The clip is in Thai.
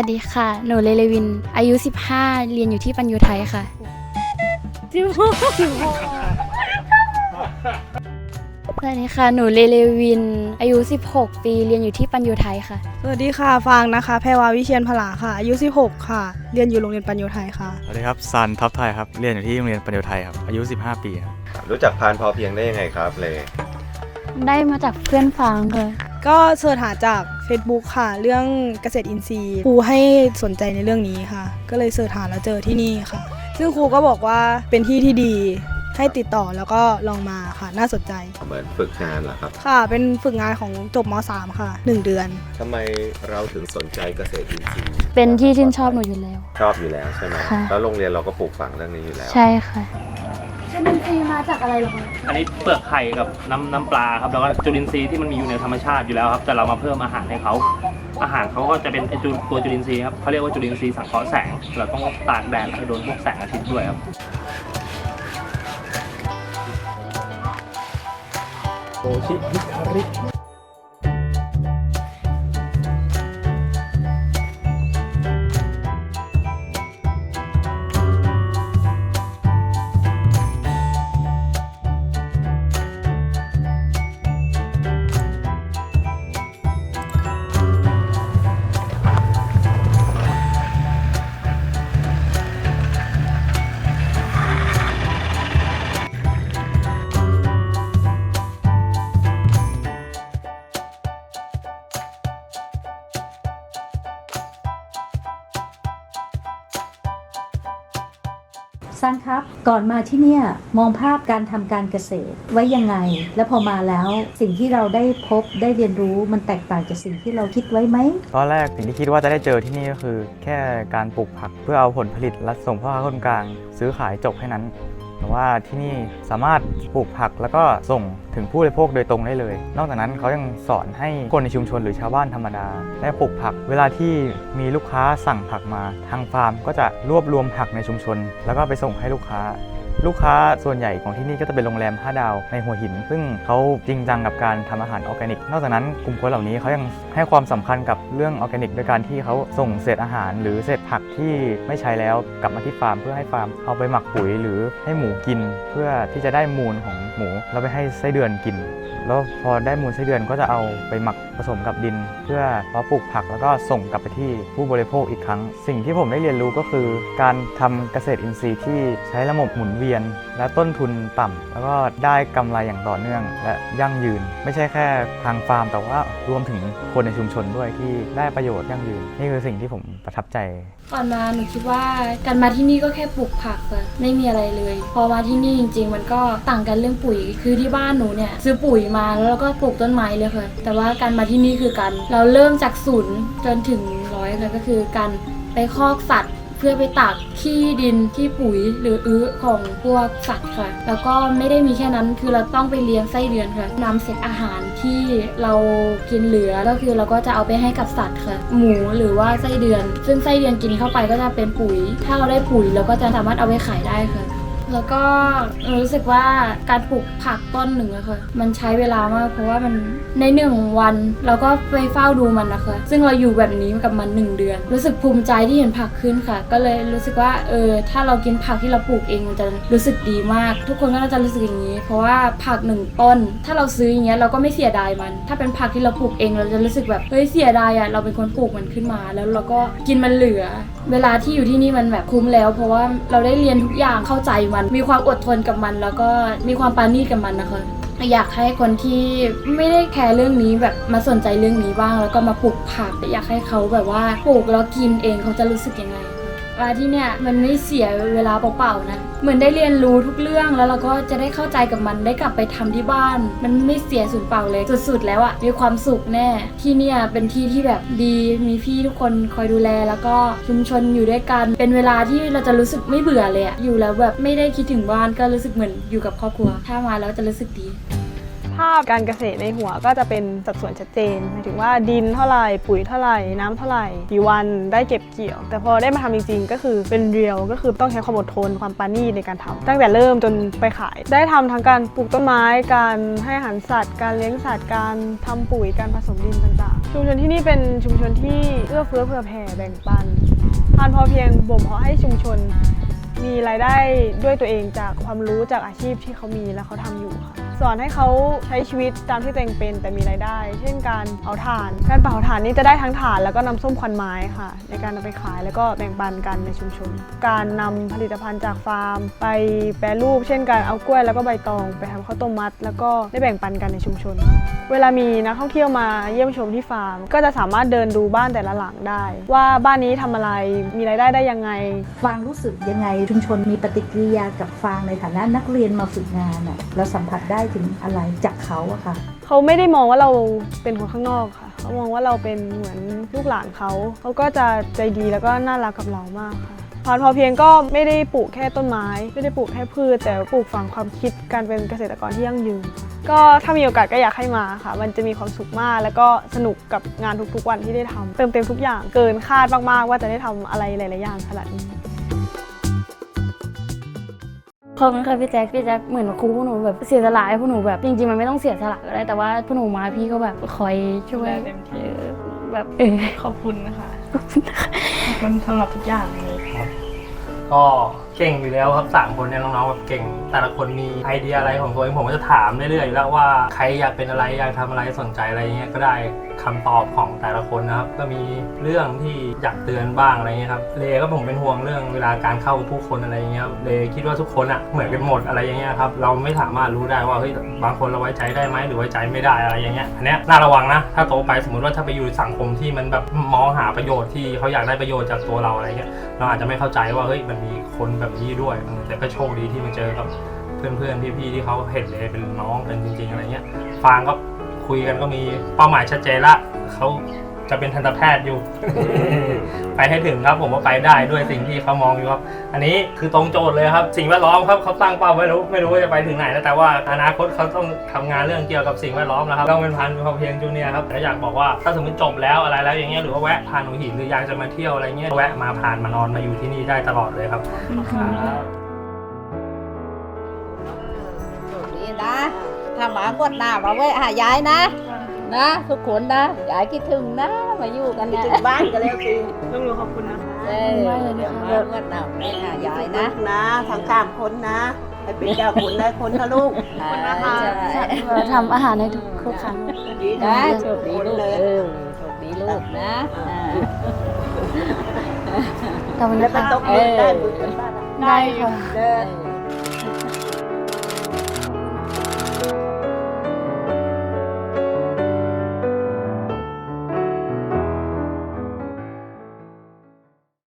สวัสดีค่ะ หนูเลเลวิน อายุ 15 เรียนอยู่ที่ปัญญาไทยค่ะสวัสดีค่ะ หนูเลเลวิน อายุ 16 ปี เรียนอยู่ที่ปัญญาไทยค่ะ สวัสดีค่ะฟางนะคะ แพรวาวิเชียนพลาค่ะ อายุ 16 ค่ะ เรียนอยู่โรงเรียนปัญโยไทยค่ะ สวัสดีครับซันท็อปไทยครับ เรียนอยู่ที่โรงเรียนปัญญาไทยครับ อายุ 15 ปีครับรู้จักพานพอเพียงได้ยังไงครับเลได้มาจากเพื่อนฟังค่ะ ก็เสิร์ชหาจาก Facebook ค่ะ เรื่องเกษตรอินทรีย์ครูให้สนใจในเรื่องนี้ค่ะ ก็เลยเสิร์ชหาแล้วเจอที่นี่ค่ะ ซึ่งครูก็บอกว่าเป็นที่ที่ดีให้ติดต่อแล้วก็ลองมาค่ะน่าสนใจ เหมือนฝึกงานเหรอครับค่ะ เป็นฝึกงานของจบม .3 ค่ะ 1 เดือน ทำไมเราถึงสนใจเกษตรอินทรีย์เป็นที่ชื่นชอบหนูอยู่แล้ว ชอบอยู่แล้วใช่ไหมค่ะ แล้วโรงเรียนเราก็ปลูกฝังเรื่องนี้อยู่แล้ว ใช่ค่ะชื่นซี มาจากอะไรหรอคะอันนี้เปลือกไข่กับน้ำน้ำปลาครับแล้วก็จุลินทรีย์ที่มันมีอยู่ในธรรมชาติอยู่แล้วครับแต่เรามาเพิ่มอาหารให้เขาอาหารเขาก็จะเป็นไอ้จุตัวจุลินทรีย์ครับเขาเรียกว่าจุลินทรีย์สังเคราะห์แสงเราต้องตากแดดให้โดนพวกแสงอาทิตย์ด้วยครับซันครั สร้างครับ ก่อนมาที่เนี่ยมองภาพการทำการเกษตรไว้ยังไง แล้วพอมาแล้วสิ่งที่เราได้พบได้เรียนรู้มันแตกต่างจากสิ่งที่เราคิดไว้ไหมตอนแรกสิ่งที่คิดว่าจะได้เจอที่นี่ก็คือ แค่การปลูกผักเพื่อเอาผลผลิตและส่งพ่อค้าคนกลาง ซื้อขายจบแค่นั้น แต่ว่าที่นี่สามารถปลูกผักแล้วก็ส่งถึงผู้บริโภคโดยตรงได้เลย นอกจากนั้นเขายังสอนให้คนในชุมชนหรือชาวบ้านธรรมดาได้ปลูกผัก เวลาที่มีลูกค้าสั่งผักมา ทางฟาร์มก็จะรวบรวมผักในชุมชน แล้วก็ไปส่งให้ลูกค้า ลูกค้าส่วนใหญ่ของที่นี่ก็จะเป็นโรงแรม 5 ดาวในหัวหิน ซึ่งเขาจริงจังกับการทำอาหารออร์แกนิก นอกจากนั้นกลุ่มคนเหล่านี้เขายังให้ความสำคัญกับเรื่องออร์แกนิกโดยการที่เขาส่งเศษอาหาร หรือเศษผักที่ไม่ใช้แล้วกลับมาที่ฟาร์ม เพื่อให้ฟาร์มเอาไปหมักปุ๋ยหรือให้หมูกิน เพื่อที่จะได้มูลของหมูแล้วไปให้ไส้เดือนกิน แล้วพอได้มูลไส้เดือนก็จะเอาไปหมักผสมกับดิน เพื่อเพาะปลูกผักแล้วก็ส่งกลับไปที่ผู้บริโภคอีกครั้ง สิ่งที่ผมได้เรียนรู้ก็คือ การทำเกษตรอินทรีย์ที่ใช้ระบบหมุนเวียนและต้นทุนต่ำแล้วก็ได้กำไรอย่างต่อเนื่อง และยั่งยืน ไม่ใช่แค่ทางฟาร์ม แต่ว่ารวมถึงคนในชุมชนด้วยที่ได้ประโยชน์ยั่งยืน นี่คือสิ่งที่ผมประทับใจก่อนมาหนูคิดว่าการมาที่นี่ก็แค่ปลูกผักค่ะไม่มีอะไรเลย พอมาที่นี่จริง ๆ มันก็ต่างกันเรื่องปุ๋ย คือที่บ้านหนูเนี่ยซื้อปุ๋ยมาแล้วเราก็ปลูกต้นไม้เลยค่ะแต่ว่าการมาที่นี่คือการเราเริ่มจากศูนย์จนถึงร้อยค่ะก็คือการไปคอกสัตว์ เพื่อไปตักขี้ดินที่ปุ๋ยหรืออื้อของพวกสัตว์ค่ะ แล้วก็ไม่ได้มีแค่นั้นคือเราต้องไปเลี้ยงไส้เดือนค่ะนำเศษอาหารที่เรากินเหลือก็คือเราก็จะเอาไปให้กับสัตว์ค่ะ หมูหรือว่าไส้เดือน ซึ่งไส้เดือนกินเข้าไปก็จะเป็นปุ๋ย ถ้าเราได้ปุ๋ยเราก็จะสามารถเอาไปขายได้ค่ะ แล้วก็รู้สึกว่าการปลูกผักต้นหนึ่งอะค่ะมันใช้เวลามาก เพราะว่ามันในหนึ่งวันเราก็ไปเฝ้าดูมันนะคะ ซึ่งเราอยู่แบบนี้กับมันหนึ่งเดือน รู้สึกภูมิใจที่เห็นผักขึ้นค่ะ ก็เลยรู้สึกว่าเออถ้าเรากินผักที่เราปลูกเองมันจะรู้สึกดีมาก ทุกคนก็น่าจะรู้สึกอย่างนี้ เพราะว่าผักหนึ่งต้น ถ้าเราซื้ออย่างเงี้ยเราก็ไม่เสียดายมัน ถ้าเป็นผักที่เราปลูกเองเราจะรู้สึกแบบเฮ้ยเสียดายอะเราเป็นคนปลูกมันขึ้นมา แล้วเราก็กินมันเหลือ เวลาที่อยู่ที่นี่มันแบบคุ้มแล้ว เพราะว่าเราได้เรียนทุกอย่างเข้าใจมันมีความอดทนกับมัน แล้วก็มีความปาณีกับมันนะคะ อยากให้คนที่ไม่ได้แคร์เรื่องนี้แบบมาสนใจเรื่องนี้บ้าง แล้วก็มาปลูกผักอยากให้เขาแบบว่าปลูกแล้วกินเองเขาจะรู้สึกยังไง มาที่เนี่ยมันไม่เสียเวลาเปล่าๆนะ เหมือนได้เรียนรู้ทุกเรื่องแล้วเราก็จะได้เข้าใจกับมันได้กลับไปทำที่บ้าน มันไม่เสียสูญเปล่าเลยสุดๆ แล้วอะมีความสุขแน่ ที่เนี่ยเป็นที่ที่แบบดีมีพี่ทุกคนคอยดูแลแล้วก็ชุมชนอยู่ด้วยกัน เป็นเวลาที่เราจะรู้สึกไม่เบื่อเลยอะอยู่แล้วแบบไม่ได้คิดถึงบ้านก็รู้สึกเหมือนอยู่กับครอบครัว ถ้ามาแล้วจะรู้สึกดี ภาพการเกษตรในหัวก็จะเป็นสัดส่วนชัดเจนหมายถึงว่าดินเท่าไหร่ปุ๋ยเท่าไหร่น้ำเท่าไหร่กี่วันได้เก็บเกี่ยว แต่พอได้มาทำจริงๆ ก็คือเป็นเรียลก็คือต้องใช้ความอดทนความปาณีตในการทำตั้งแต่เริ่มจนไปขาย ได้ทำทั้งการปลูกต้นไม้ การให้อาหารสัตว์ การเลี้ยงสัตว์ การทำปุ๋ยการผสมดินต่างๆ ชุมชนที่นี่เป็นชุมชนที่เอื้อเฟื้อเผื่อแผ่แบ่งปันทานพอเพียงบ่มเพาะให้ชุมชนมีรายได้ด้วยตัวเองจากความรู้จากอาชีพที่เขามีและเขาทำอยู่ค่ะ สอนให้เขาใช้ชีวิตตามที่ตัวเองเป็นแต่มีรายได้ เช่นการเผาถ่าน การเผาถ่านนี่จะได้ทั้งถ่านแล้วก็น้ำส้มควันไม้ค่ะ ในการนำไปขายแล้วก็แบ่งปันกันในชุมชน การนำผลิตภัณฑ์จากฟาร์ม ไปแปรรูป เช่นการเอากล้วยแล้วก็ใบตอง ไปทำข้าวต้มมัด แล้วก็ได้แบ่งปันกันในชุมชน เวลามีนักท่องเที่ยวมาเยี่ยมชมที่ฟาร์ม ก็จะสามารถเดินดูบ้านแต่ละหลังได้ ว่าบ้านนี้ทำอะไรมีรายได้ได้ยังไง ฟางรู้สึกยังไงชุมชนมีปฏิกิริยากับฟางในฐานะนักเรียนมาฝึกงานอะเราสัมผัสได้ถึงอะไรจากเขาอะค่ะ เขาไม่ได้มองว่าเราเป็นคนข้างนอกค่ะ เขามองว่าเราเป็นเหมือนลูกหลานเขาเขาก็จะใจดีแล้วก็น่ารักกับเรามากค่ะพานพอเพียงก็ไม่ได้ปลูกแค่ต้นไม้ ไม่ได้ปลูกแค่พืช แต่ปลูกฝังความคิดการเป็นเกษตรกรที่ยั่งยืน ก็ถ้ามีโอกาสก็อยากให้มาค่ะ มันจะมีความสุขมาก แล้วก็สนุกกับงานทุกๆวันที่ได้ทำเติมเต็มทุกอย่างเกินคาดมากๆว่าจะได้ทำอะไรหลายๆอย่างขนาดนี้ ขอบคุณค่ะพี่แจ๊คพี่แจ๊คเหมือนครูพวกหนูแบบเสียสละให้พวกหนูแบบจริงๆมันไม่ต้องเสียสละก็ได้แต่ว่าพวกหนูมาพี่ก็แบบคอยช่วยดูแลเต็มที่เออแบบเออขอบคุณนะคะมันสำหรับทุกอย่างเลย ก็ เก่งอยู่แล้วครับสามคนเนี่ยน้องๆแบบเก่ง แต่ละคนมีไอเดียอะไรของตัวเองผมก็จะถามเรื่อยๆอยู่แล้วว่าใครอยากเป็นอะไรอยากทำอะไรสนใจอะไรเงี้ยก็ได้คำตอบของแต่ละคนนะครับ ก็มีเรื่องที่อยากเตือนบ้างอะไรเงี้ยครับเลก็ผมเป็นห่วงเรื่องเวลาการเข้าผู้คนอะไรเงี้ยครับเลคิดว่าทุกคนอะเหมือนกันหมดอะไรอย่างเงี้ยครับเราไม่สามารถรู้ได้ว่าเฮ้ยบางคนเราไว้ใจได้ไหมหรือไว้ใจไม่ได้อะไรอย่างเงี้ยอันเนี้ยน่าระวังนะถ้าโตไปสมมติว่าถ้าไปอยู่สังคมที่มันแบบมองหาประโยชน์ที่เขาอยากได้ประโยชน์จากตัวเราอะไรเงี้ยเราอาจจะไม่เข้าใจว่าเฮ้ยมันมีคนแบบนี้ด้วยเออแต่ก็โชคดีที่มาเจอกับเพื่อนๆพี่ๆที่เขาเห็นเลยเป็นน้องกันจริงๆอะไรเงี้ยฟางก็คุยกันก็มีเป้าหมายชัดเจนละเขา จะเป็นทันตแพทย์อยู่ ไปให้ถึงครับผมว่าไปได้ด้วยสิ่งที่เขามองอยู่ครับ อันนี้คือตรงโจทย์เลยครับ สิ่งแวดล้อมครับเขาตั้งเป้าไว้รู้ไม่รู้ว่าจะไปถึงไหนนะแต่ว่าอนาคตเขาต้องทำงานเรื่องเกี่ยวกับสิ่งแวดล้อมนะครับต้องเป็นพันธุ์พอเพียงจูเนียร์ครับแล้วอยากบอกว่าถ้าสมมติจบแล้วอะไรแล้วอย่างเงี้ยหรือว่าแวะผ่านหัวหินหรืออยากจะมาเที่ยวอะไรเงี้ยแวะมาผ่านมานอนมาอยู่ที่นี่ได้ตลอดเลยครับครับโชคดีนะถ้ามางวดหน้ามาไว้หายายนะ นะทุกคนนะยายคิดถึงนะ มาอยู่กันนะถึงบ้านกันแล้วสิต้องรู้ขอบคุณนะคะเออเดี๋ยวมางวดหน้ามาไว้หายายนะนะทั้งสามคนนะให้เป็นเจ้าคนได้คนนะลูกขอบคุณนะคะเราทำอาหารให้ทุกทุกครั้งดีนะนะโชคดีลูกเลยเออโชคดีลูกนะอ่าขอบคุณแล้วค่ะไปตกเงินได้บุญกันบ้านอะได้ค่ะเออ